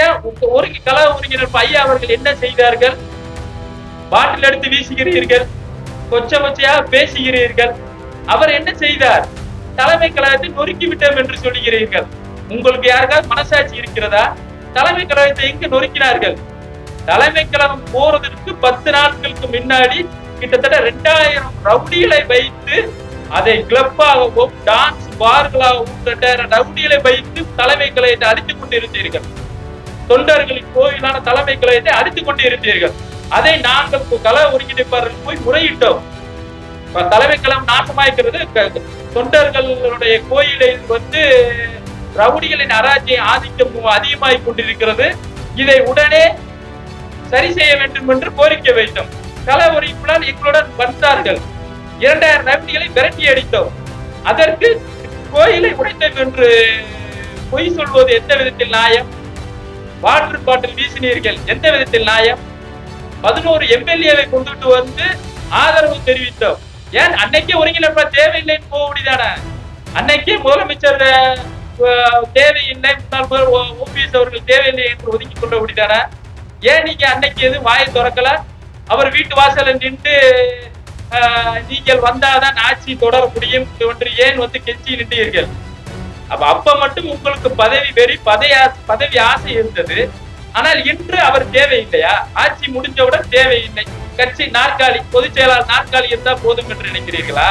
ஏன் உங்க ஒரு கலா ஒருங்கிணைப்பு ஐயா அவர்கள் என்ன செய்தார்கள்? பாட்டில் எடுத்து வீசுகிறீர்கள். கொச்ச கொச்சையா பேசுகிறீர்கள். அவர் என்ன செய்தார்? தலைமை கழகத்தை நொறுக்கி விட்டோம் என்று சொல்லுகிறீர்கள் உங்களுக்கு யாருக்காவது மனசாட்சி இருக்கிறதா? தலைமை கழகத்தை எங்கு நொறுக்கினார்கள்? தலைமை கழகம் போறதற்கு பத்து நாட்களுக்கு முன்னாடி கிட்டத்தட்ட ரெண்டாயிரம் ரவுடிகளை வைத்து அதை கிளப்பாகவும் டான்ஸ் பார்களாகவும் ரெண்டாயிரம் ரவுடிகளை வைத்து தலைமை கழகத்தை அடித்துக் கொண்டிருந்தீர்கள். தொண்டர்களின் கோயிலான தலைமை கழகத்தை அடித்துக் கொண்டு இருந்தீர்கள். அதை நாங்கள் கல ஒருங்கிணைப்பாளர்கள் போய் முறையிட்டோம். தலைமை கழகம் நாசமாய்க்கிறது தொண்டர்களுடைய கோயிலை வந்து ரவுடிகளின் அராஜ்யம் ஆதிக்கம் அதிகமாய் கொண்டிருக்கிறது. இதை உடனே சரி செய்ய வேண்டும் என்று கோரிக்கை வைத்தோம். கல ஒருங்கினால் எங்களுடன் வந்தார்கள். இரண்டாயிரம் ரவுடிகளை விரட்டி அடித்தோம். அதற்கு கோயிலை உடைத்தோம் என்று பொய் சொல்வது எந்த விதத்தில் நியாயம்? வாட்டர் பாட்டில் வீசினீர்கள். எந்த விதத்தில் நியாயம்? பதினோரு எம்எல்ஏவை கொண்டுட்டு வந்து ஆதரவு தெரிவித்தோம். ஏன் அன்னைக்கே ஒருங்கிணைப்பா தேவையில்லைன்னு போக முடியுதானே அன்னைக்கே முதலமைச்சர் தேவையில்லை முன்னாள் ஓபிஎஸ் அவர்கள் தேவையில்லை என்று ஒதுக்கி கொள்ள முடியுதானே ஏன் நீங்க அன்னைக்கு எதுவும் வாயை திறக்கல? அவர் வீட்டு வாசல்ல நின்று நீங்கள் வந்தாதான் ஆட்சி தொடர முடியும் என்று ஏன் வந்து கெஞ்சி நின்றீர்கள்? அப்ப அப்ப மட்டும் உங்களுக்கு பதவி வெறி பதவி பதவி ஆசை இருந்தது. ஆனால் இன்று அவர் தேவையில்லையா? ஆட்சி முடிஞ்சவுடன் தேவையில்லை. கட்சி நாற்காலி பொதுச் செயலாளர் நாற்காலி இருந்தா போதும் என்று நினைக்கிறீர்களா?